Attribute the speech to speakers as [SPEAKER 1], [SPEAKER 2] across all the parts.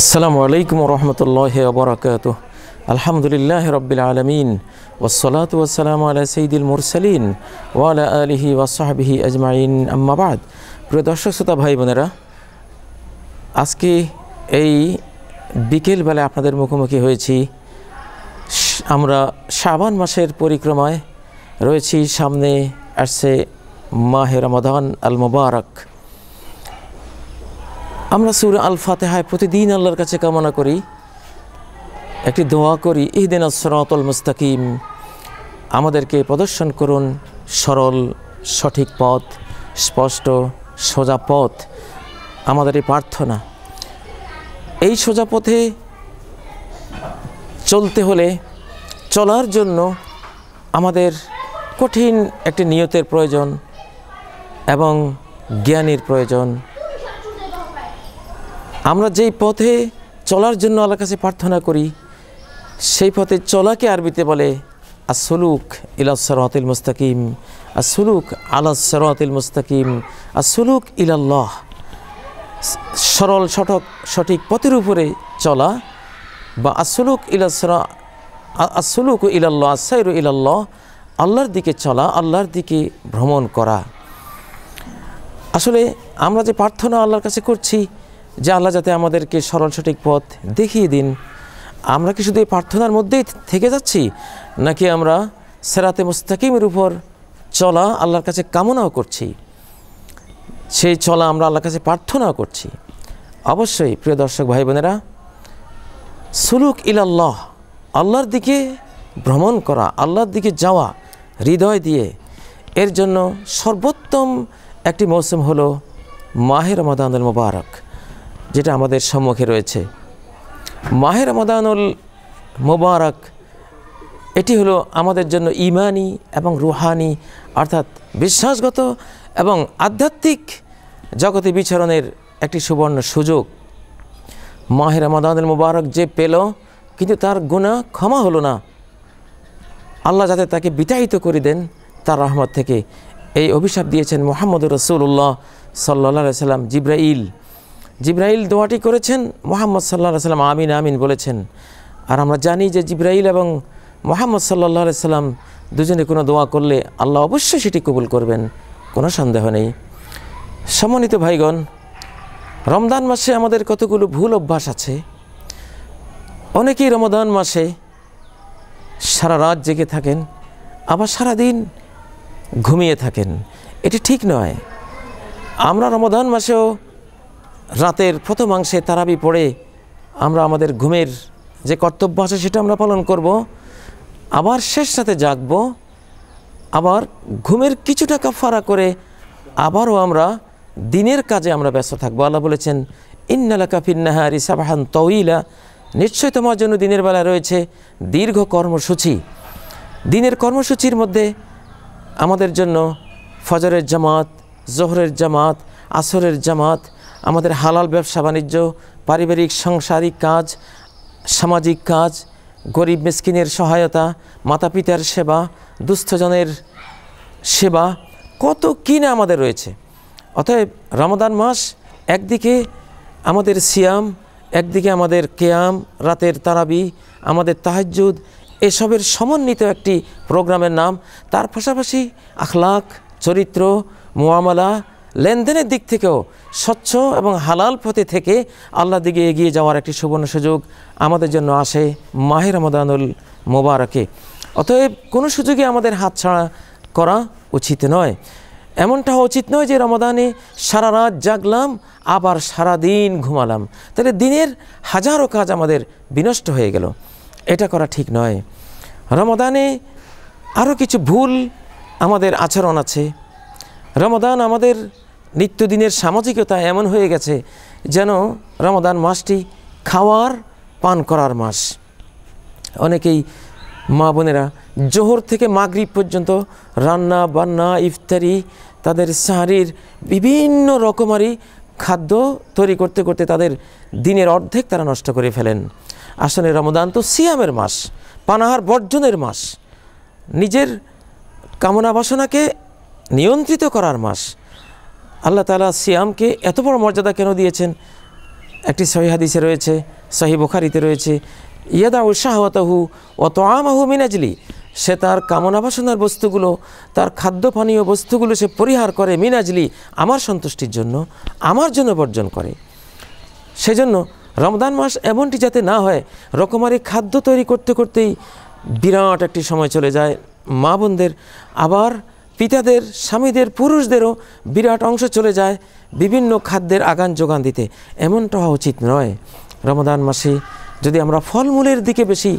[SPEAKER 1] আসসালামু আলাইকুম রহমতুল্লাহ বরকাত আলহামদুলিল্লাহ রবিল আলমিন। ওসলাত ওসালাম আলা সঈদুল মুরসালিন ওয়ালা আলিহি ওয়াসাহাবিহি আজমাইন। আম্মাবাদ প্রিয় দর্শক, শ্রোতা, ভাই, বোনেরা, আজকে এই বিকেলবেলা আপনাদের মুখোমুখি হয়েছি। আমরা শাবান মাসের পরিক্রমায় রয়েছি। সামনে আসছে মাহে রমাদান আল মুবারক। আমরা সুর আল ফাতেহায় প্রতিদিন আল্লাহর কাছে কামনা করি, একটি দোয়া করি, ইহদিন সরাতল মুস্তাকিম, আমাদেরকে প্রদর্শন করুন সরল, সঠিক পথ, স্পষ্ট, সোজা পথ, আমাদের এই প্রার্থনা। এই সোজা পথে চলতে হলে চলার জন্য আমাদের কঠিন একটি নিয়তের প্রয়োজন এবং জ্ঞানের প্রয়োজন। আমরা যেই পথে চলার জন্য আল্লাহর কাছে প্রার্থনা করি, সেই পথে চলাকে আরবিতে বলে আসলুক ইলাসরাতিল মুস্তাকিম আসলুক আলাসরাতিল মুস্তাকিম আসলুক ইলাল্লাহ। সরল, সঠক, সঠিক পথের উপরে চলা বা আসলুক ইলাসরা আসলুক ইলাল্লাহ আসাইরু ইলাল্লাহ, আল্লাহর দিকে চলা, আল্লাহর দিকে ভ্রমণ করা। আসলে আমরা যে প্রার্থনা আল্লাহর কাছে করছি যে আল্লাহ যাতে আমাদেরকে সরল সঠিক পথ দেখিয়ে দিন। আমরা কি শুধু এই প্রার্থনার মধ্যেই থেকে যাচ্ছি, নাকি আমরা সেরাতে মুস্তাকিমের উপর চলা আল্লাহর কাছে কামনাও করছি? সেই চলা আমরা আল্লাহর কাছে প্রার্থনাও করছি। অবশ্যই, প্রিয় দর্শক ভাই বোনেরা, সুলুক ইলাল্লাহ, আল্লাহর দিকে ভ্রমণ করা, আল্লাহর দিকে যাওয়া, হৃদয় দিয়ে, এর জন্য সর্বোত্তম একটি মৌসুম হলো মাহের রমাদানুল মুবারক। যেটা আমাদের সম্মুখে রয়েছে। মাহের রমাদানুল মোবারক, এটি হলো আমাদের জন্য ইমানি এবং রুহানি, অর্থাৎ বিশ্বাসগত এবং আধ্যাত্মিক জগতে বিচরণের একটি সুবর্ণ সুযোগ। মাহের রমাদানুল মোবারক যে পেল, কিন্তু তার গুণা ক্ষমা হলো না। আল্লাহ যাতে তাকে বিতাড়িত করে দেন, তার রহমত থেকে। এই অভিশাপ দিয়েছেন মোহাম্মদ রসুল্লাহ সাল্লা সাল্লাম জিব্রাইল। জিব্রাইল দোয়াটি করেছেন, মোহাম্মদ সাল্লাহ সাল্লাম আমিন আমিন বলেছেন। আর আমরা জানি যে জিব্রাইল এবং মোহাম্মদ সাল্লাহ সাল্লাম দুজনে কোনো দোয়া করলে আল্লাহ অবশ্যই সেটি কবুল করবেন, কোনো সন্দেহ নেই। সম্মানিত ভাইগণ রমদান মাসে আমাদের কতগুলো ভুল অভ্যাস আছে। অনেকেই রমদান মাসে সারা রাত জেগে থাকেন, আবার সারা দিন ঘুমিয়ে থাকেন। এটি ঠিক নয়। আমরা রমদান মাসেও রাতের প্রথমাংশে তারাবি পড়ে আমরা আমাদের ঘুমের যে কর্তব্য আছে সেটা আমরা পালন করব, আবার শেষ সাথে জাগব, আবার ঘুমের কিছু টাকা কাফারা করে আবারও আমরা দিনের কাজে আমরা ব্যস্ত থাকব। আল্লাহ বলেছেন ইন্নালা কাফিন্নাহারি সাবাহান তউইলা নিশ্চয় তোমার জন্য দিনের বেলা রয়েছে দীর্ঘ কর্মসূচি। দিনের কর্মসূচির মধ্যে আমাদের জন্য ফজরের জামাত, জোহরের জামাত, আসরের জামাত আমাদের হালাল ব্যবসা বাণিজ্য, পারিবারিক, সাংসারিক কাজ, সামাজিক কাজ, গরিব মিসকিনের সহায়তা মাতা পিতার সেবা, দুস্থজনের সেবা, কত কী না আমাদের রয়েছে। অতএব রমাদান মাস একদিকে আমাদের সিয়াম, একদিকে আমাদের কেয়াম, রাতের তারাবি, আমাদের তাহাজ্জুদ, এসবের সমন্বিত একটি প্রোগ্রামের নাম। তার পাশাপাশি আখলাক, চরিত্র মোয়ামলা লেনদেনের দিক থেকেও স্বচ্ছ এবং হালাল পথে থেকে আল্লাহ দিকে এগিয়ে যাওয়ার একটি সুবর্ণ সুযোগ আমাদের জন্য আসে মাহের রমাদানুল মোবারকে। অতএব কোনো সুযোগে আমাদের হাতছাড়া করা উচিত নয়। এমনটা উচিত নয় যে রমাদানে সারা রাত জাগলাম, আবার সারা দিন ঘুমালাম। তাহলে দিনের হাজারো কাজ আমাদের বিনষ্ট হয়ে গেল। এটা করা ঠিক নয়। রমাদানে আরও কিছু ভুল আমাদের আচরণ আছে। রমাদান আমাদের নিত্যদিনের সামাজিকতা এমন হয়ে গেছে যেন রমাদান মাসটি খাওয়ার, পান করার মাস। অনেকেই মা বোনেরা জোহর থেকে মাগরিব পর্যন্ত রান্না, বান্না, ইফতারি, তাদের সাহারির বিভিন্ন রকমারি খাদ্য তৈরি করতে করতে তাদের দিনের অর্ধেক তারা নষ্ট করে ফেলেন। আসলে রমদান তো সিয়ামের মাস, পানাহার বর্জনের মাস। নিজের কামনা বাসনাকে নিয়ন্ত্রিত করার মাস। আল্লাহ তালা সিয়ামকে এত বড় মর্যাদা কেন দিয়েছেন? একটি সহি হাদিসে রয়েছে, সহি বুখারিতে রয়েছে ইয়াদা উৎসাহতাহু ও তো আমাহু মিনাজলি সে তার কামনা বাসনার বস্তুগুলো, তার খাদ্য পানীয় বস্তুগুলো সে পরিহার করে মিনাজলি আমার সন্তুষ্টির জন্য, আমার জন্য বর্জন করে। সেজন্য রমদান মাস এমনটি যাতে না হয়, রকমারি খাদ্য তৈরি করতে করতেই বিরাট একটি সময় চলে যায়। মা বোনদের আবার পিতাদের, স্বামীদের, পুরুষদেরও বিরাট অংশ চলে যায় বিভিন্ন খাদ্যের আগান যোগান দিতে। এমনটা হওয়া উচিত নয়। রমদান মাসে যদি আমরা ফলমূলের দিকে বেশি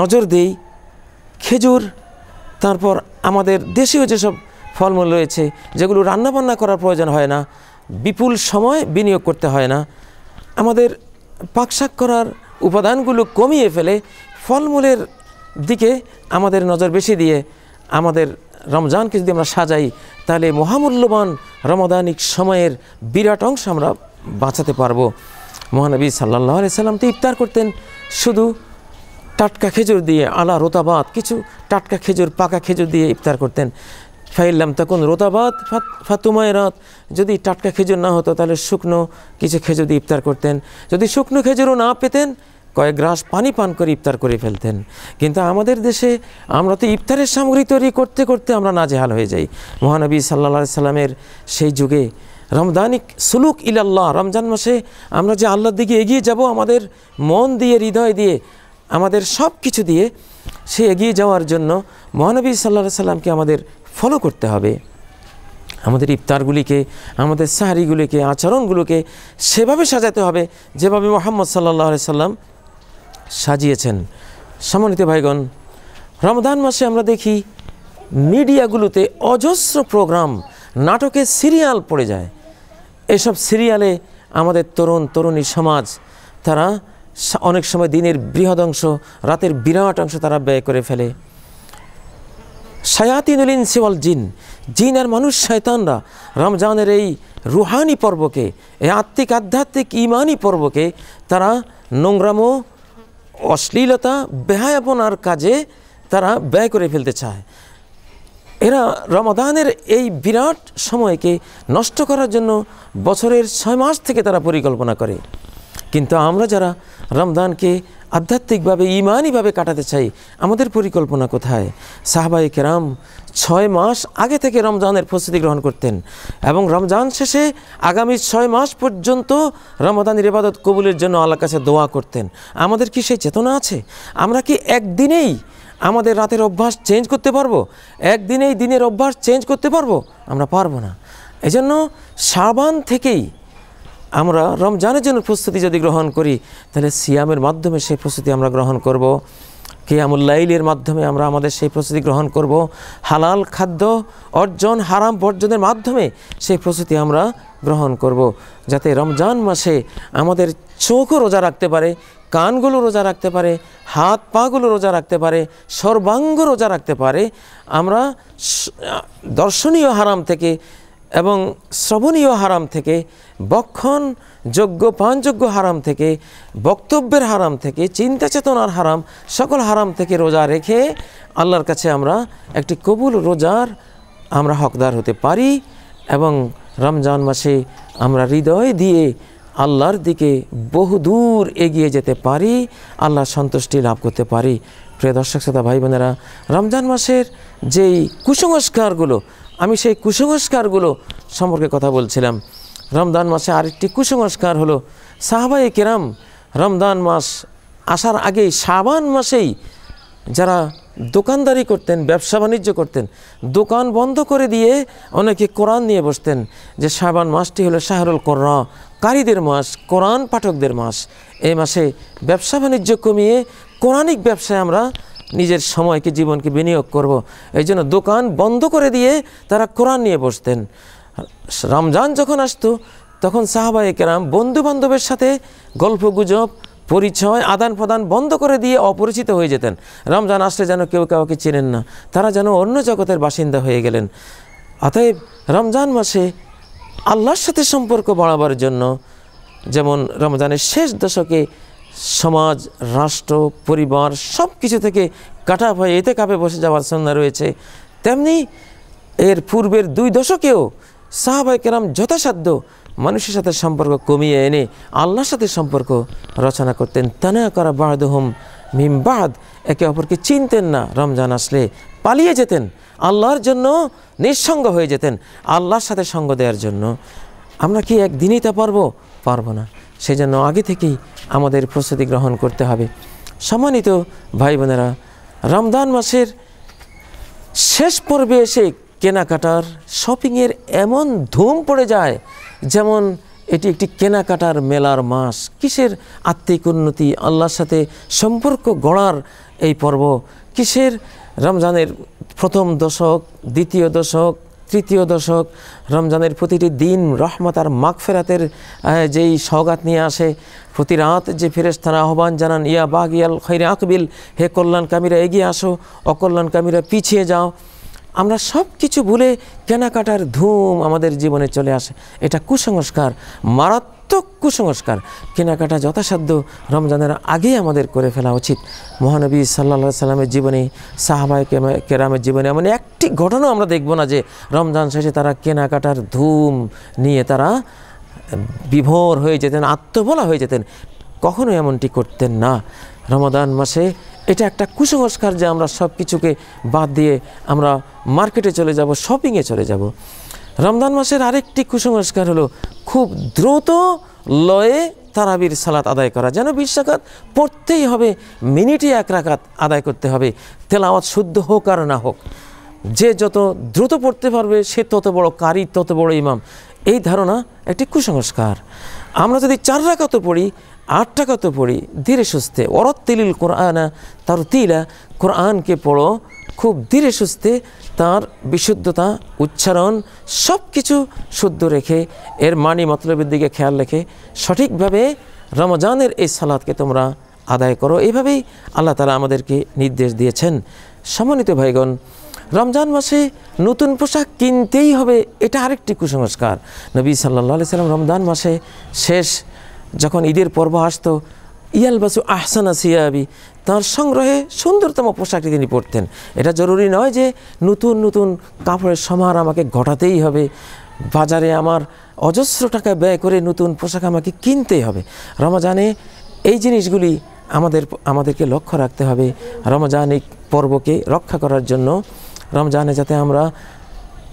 [SPEAKER 1] নজর দিই, খেজুর, তারপর আমাদের দেশীয় যেসব ফলমূল রয়েছে, যেগুলো রান্নাবান্না করার প্রয়োজন হয় না, বিপুল সময় বিনিয়োগ করতে হয় না, আমাদের পাকশাক করার উপাদানগুলো কমিয়ে ফেলে ফলমূলের দিকে আমাদের নজর বেশি দিয়ে আমাদের রমজানকে যদি আমরা সাজাই, তাহলে মহামূল্যবান রমদানিক সময়ের বিরাট অংশ আমরা বাঁচাতে পারব। মহানবী সাল্লাহ সাল্লাম তো ইফতার করতেন, শুধু টাটকা খেজুর দিয়ে আলা রোতাবাদ কিছু টাটকা খেজুর, পাকা খেজুর দিয়ে ইফতার করতেন। ফাইল্লাম তখন রোতাবাদ ফাতুমায় রাত যদি টাটকা খেজুর না হতো, তাহলে শুকনো কিছু খেজুর দিয়ে ইফতার করতেন। যদি শুকনো খেজুরও না পেতেন কয়েক গ্রাস পানি পান করে ইফতার করে ফেলতেন। কিন্তু আমাদের দেশে আমরা তো ইফতারের সামগ্রী তৈরি করতে করতে আমরা নাজেহাল হয়ে যাই। মহানবী সাল্লা সাল্লামের সেই যুগে রমদানিক সুলুক ইলাল্লাহ, রমজান মাসে আমরা যে আল্লাহর দিকে এগিয়ে যাব, আমাদের মন দিয়ে, হৃদয় দিয়ে, আমাদের সব কিছু দিয়ে সে এগিয়ে যাওয়ার জন্য মহানবী সাল্লা সাল্লামকে আমাদের ফলো করতে হবে। আমাদের ইফতারগুলিকে, আমাদের সাহারিগুলিকে, আচরণগুলোকে সেভাবে সাজাতে হবে যেভাবে মোহাম্মদ সাল্লাহ সাল্লাম সাজিয়েছেন। সম্মানিত ভাইগণ রমদান মাসে আমরা দেখি মিডিয়াগুলোতে অজস্র প্রোগ্রাম নাটকের সিরিয়াল পড়ে যায়। এসব সিরিয়ালে আমাদের তরুণ, তরুণী সমাজ, তারা অনেক সময় দিনের বৃহৎ অংশ, রাতের বিরাট অংশ তারা ব্যয় করে ফেলে। শায়াতিনুল ইনসিওয়াল জিন জিন আর মানুষ শয়তানরা, রমজানের এই রুহানি পর্বকে, এই আত্মিক, আধ্যাত্মিক ইমানি পর্বকে তারা নোংরামো অশ্লীলতা, বেহায়াপনার কাজে তারা ব্যয় করে ফেলতে চায়। এরা রমাদানের এই বিরাট সময়কে নষ্ট করার জন্য বছরের ছয় মাস থেকে তারা পরিকল্পনা করে। কিন্তু আমরা যারা রমদানকে আধ্যাত্মিকভাবে ইমানইভাবে কাটাতে চাই, আমাদের পরিকল্পনা কোথায়? সাহাবাই কেরাম ছয় মাস আগে থেকে রমজানের প্রস্তুতি গ্রহণ করতেন এবং রমজান শেষে আগামী ছয় মাস পর্যন্ত রমদানের ইবাদত কবুলের জন্য আল্লাহ কাছে দোয়া করতেন। আমাদের কি সেই চেতনা আছে? আমরা কি একদিনেই আমাদের রাতের অভ্যাস চেঞ্জ করতে পারব? একদিনেই দিনের অভ্যাস চেঞ্জ করতে পারব? আমরা পারব না। এজন্য সাবান থেকেই আমরা রমজানের জন্য প্রস্তুতি যদি গ্রহণ করি, তাহলে সিয়ামের মাধ্যমে সেই প্রস্তুতি আমরা গ্রহণ করব। কেয়ামুল্লাইলের মাধ্যমে আমরা আমাদের সেই প্রস্তুতি গ্রহণ করব। হালাল খাদ্য অর্জন, হারাম বর্জনের মাধ্যমে সেই প্রস্তুতি আমরা গ্রহণ করব। যাতে রমজান মাসে আমাদের চোখও রোজা রাখতে পারে, কানগুলো রোজা রাখতে পারে, হাত পাগুলো রোজা রাখতে পারে, সর্বাঙ্গ রোজা রাখতে পারে। আমরা দর্শনীয় হারাম থেকে এবং শ্রবণীয় হারাম থেকে, বক্ষণ যোগ্য, পানযোগ্য হারাম থেকে, বক্তব্যের হারাম থেকে, চিন্তা চেতনার হারাম, সকল হারাম থেকে রোজা রেখে আল্লাহর কাছে আমরা একটি কবুল রোজার আমরা হকদার হতে পারি এবং রমজান মাসে আমরা হৃদয় দিয়ে আল্লাহর দিকে বহু দূর এগিয়ে যেতে পারি আল্লাহর সন্তুষ্টি লাভ করতে পারি। প্রিয় দর্শক, শ্রোতা ভাই বোনেরা রমজান মাসের যেই কুসংস্কারগুলো আমি সেই কুসংস্কারগুলো সম্পর্কে কথা বলছিলাম। রমদান মাসে আরেকটি কুসংস্কার হলো সাহাবাই কেরাম রমদান মাস আসার আগেই সাবান মাসেই যারা দোকানদারি করতেন, ব্যবসা বাণিজ্য করতেন, দোকান বন্ধ করে দিয়ে অনেকে কোরআন নিয়ে বসতেন যে সাবান মাসটি হলো শাহরুল কোরআ কারীদের মাস, কোরআন পাঠকদের মাস। এই মাসে ব্যবসা বাণিজ্য কমিয়ে কোরআনিক ব্যবসায় আমরা নিজের সময়কে, জীবনকে বিনিয়োগ করব। এই জন্য দোকান বন্ধ করে দিয়ে তারা কোরআন নিয়ে বসতেন। রমজান যখন আসতো, তখন সাহাবাই কেরাম বন্ধু বান্ধবের সাথে গল্প গুজব, পরিচয়, আদান প্রদান বন্ধ করে দিয়ে অপরিচিত হয়ে যেতেন। রমজান আসলে যেন কেউ কাউকে চেনেন না, তারা যেন অন্য জগতের বাসিন্দা হয়ে গেলেন। অতএব রমজান মাসে আল্লাহর সাথে সম্পর্ক বাড়াবার জন্য, যেমন রমজানের শেষ দশকে সমাজ, রাষ্ট্র, পরিবার সব কিছু থেকে কাটা ভয়ে এতে কাপে বসে যাওয়ার সন্ধ্যা রয়েছে। তেমনি এর পূর্বের দুই দশকেও সাহাবাই কেরাম যথাসাধ্য মানুষের সাথে সম্পর্ক কমিয়ে এনে আল্লাহর সাথে সম্পর্ক রচনা করতেন। তানা করা বাদহম মিমবাদ একে অপরকে চিনতেন না, রমজান আসলে পালিয়ে যেতেন। আল্লাহর জন্য নিঃসঙ্গ হয়ে যেতেন, আল্লাহর সাথে সঙ্গ দেওয়ার জন্য। আমরা কি একদিনই তা পারব? পারব না। সেই জন্য আগে থেকেই আমাদের প্রস্তুতি গ্রহণ করতে হবে। সম্মানিত ভাই বোনেরা রমজান মাসের শেষ পর্বে এসে কেনাকাটার শপিংয়ের এমন ধুম পড়ে যায়, যেমন এটি একটি কেনাকাটার মেলার মাস। কিসের আত্মিক উন্নতি, আল্লাহর সাথে সম্পর্ক গড়ার এই পর্ব? কিসের রমজানের প্রথম দশক, দ্বিতীয় দশক? তৃতীয় দশক, রমজানের প্রতিটি দিন রহমত আর মাগফেরাতের যেই সওগাত নিয়ে আসে, প্রতি রাত যে ফেরেস্তারা আহ্বান জানান, ইয়া বাঘ ইয়াল খৈরে আকবিল, হে কল্যাণকামীরা এগিয়ে আসো অকল্যাণকামীরা পিছিয়ে যাও। আমরা সব কিছু ভুলে কেনাকাটার ধুম আমাদের জীবনে চলে আসে। এটা কুসংস্কার। মারাত্মক কুসংস্কার কেনাকাটা যথাসাধ্য রমজানের আগেই আমাদের করে ফেলা উচিত। মহানবী সাল্লা সাল্লামের জীবনে সাহাবাই কেরামের জীবনে, এমন একটি ঘটনা আমরা দেখব না যে রমজান শেষে তারা কেনাকাটার ধুম নিয়ে তারা বিভোর হয়ে যেতেন, আত্মবলা হয়ে যেতেন। কখনো এমনটি করতেন না। রমাদান মাসে এটা একটা কুসংস্কার যে আমরা সব কিছুকে বাদ দিয়ে আমরা মার্কেটে চলে যাব, শপিংয়ে চলে যাব। রমজান মাসের আরেকটি কুসংস্কার হলো, খুব দ্রুত লয়ে তারাবির সালাত আদায় করা। যেন বিশ রাকাত পড়তেই হবে, মিনিটে এক রাকাত আদায় করতে হবে। তেলাওয়াত শুদ্ধ হোক আর না হোক, যে যত দ্রুত পড়তে পারবে, সে তত বড় কারি, তত বড় ইমাম। এই ধারণা একটি কুসংস্কার। আমরা যদি চার রাকাত পড়ি, আট টাকাত পড়ি, ধীরে সুস্থে অরত অরত্তিলিল কোরআনা তার তিলা কোরআনকে পড়ো, খুব ধীরে সুস্থে তার বিশুদ্ধতা, উচ্চারণ সব কিছু শুদ্ধ রেখে, এর মানি মতলবের দিকে খেয়াল রেখে, সঠিকভাবে রমজানের এই সালাদকে তোমরা আদায় করো। এইভাবেই আল্লাহ তালা আমাদেরকে নির্দেশ দিয়েছেন। সম্মানিত ভাইগণ, রমজান মাসে নতুন পোশাক কিনতেই হবে, এটা আরেকটি কুসংস্কার। নবী সাল্লাহ সাল্লাম রমজান মাসে শেষ, যখন ঈদের পর্ব আসতো, ইয়ালবাসু আহসানা সিয়াবি তার সংগ্রহে সুন্দরতম পোশাকটি তিনি পরতেন। এটা জরুরি নয় যে নতুন নতুন কাপড়ের সমার আমাকে ঘটাতেই হবে। বাজারে আমার অজস্র টাকা ব্যয় করে নতুন পোশাক আমাকে কিনতেই হবে। রমজানে এই জিনিসগুলি আমাদের, আমাদেরকে লক্ষ্য রাখতে হবে। রমজানিক পর্বকে রক্ষা করার জন্য রমজানে যাতে আমরা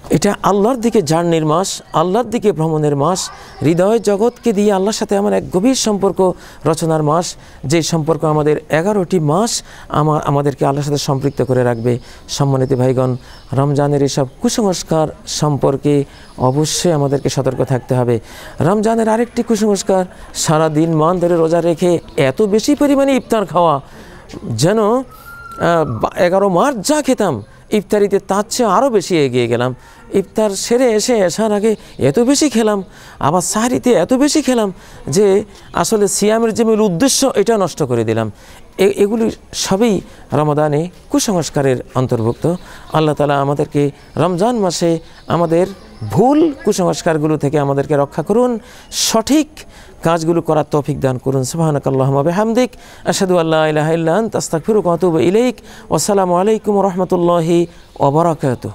[SPEAKER 1] এটা আল্লাহর দিকে জার্নির মাস, আল্লাহর দিকে ভ্রমণের মাস। হৃদয় জগৎকে দিয়ে আল্লাহর সাথে আমার এক গভীর সম্পর্ক রচনার মাস। যে সম্পর্ক আমাদের এগারোটি মাস আমার আমাদেরকে আল্লাহর সাথে সম্পৃক্ত করে রাখবে। সম্মানিত ভাইগণ, রমজানের এসব কুসংস্কার সম্পর্কে অবশ্যই আমাদেরকে সতর্ক থাকতে হবে। রমজানের আরেকটি কুসংস্কার সারা দিন মান ধরে রোজা রেখে এত বেশি পরিমাণে ইফতার খাওয়া। যেন এগারো মার্চ যা খেতাম ইফতারিতে তার চেয়ে আরও বেশি এগিয়ে গেলাম। ইফতার সেরে এসে আসার আগে এত বেশি খেলাম, আবার সাহারিতে এত বেশি খেলাম যে আসলে সিয়ামের যে মূল উদ্দেশ্য, এটা নষ্ট করে দিলাম। এগুলি সবই রমাদানে কুসংস্কারের অন্তর্ভুক্ত। আল্লাহ তালা আমাদেরকে রমজান মাসে আমাদের ভুল কুসংস্কারগুলো থেকে আমাদেরকে রক্ষা করুন, সঠিক কাজগুলো করার তৌফিক দান করুন। সুবাহানকাল্লাহমাবে হামদিক আসাদু আল্লাহ ইলাহ ইল্লান তাস্তাক ফিরুক অতুব ইলাইক। ওসালামু আলাইকুম রহমতুল্লাহি ওবরাকাতুহ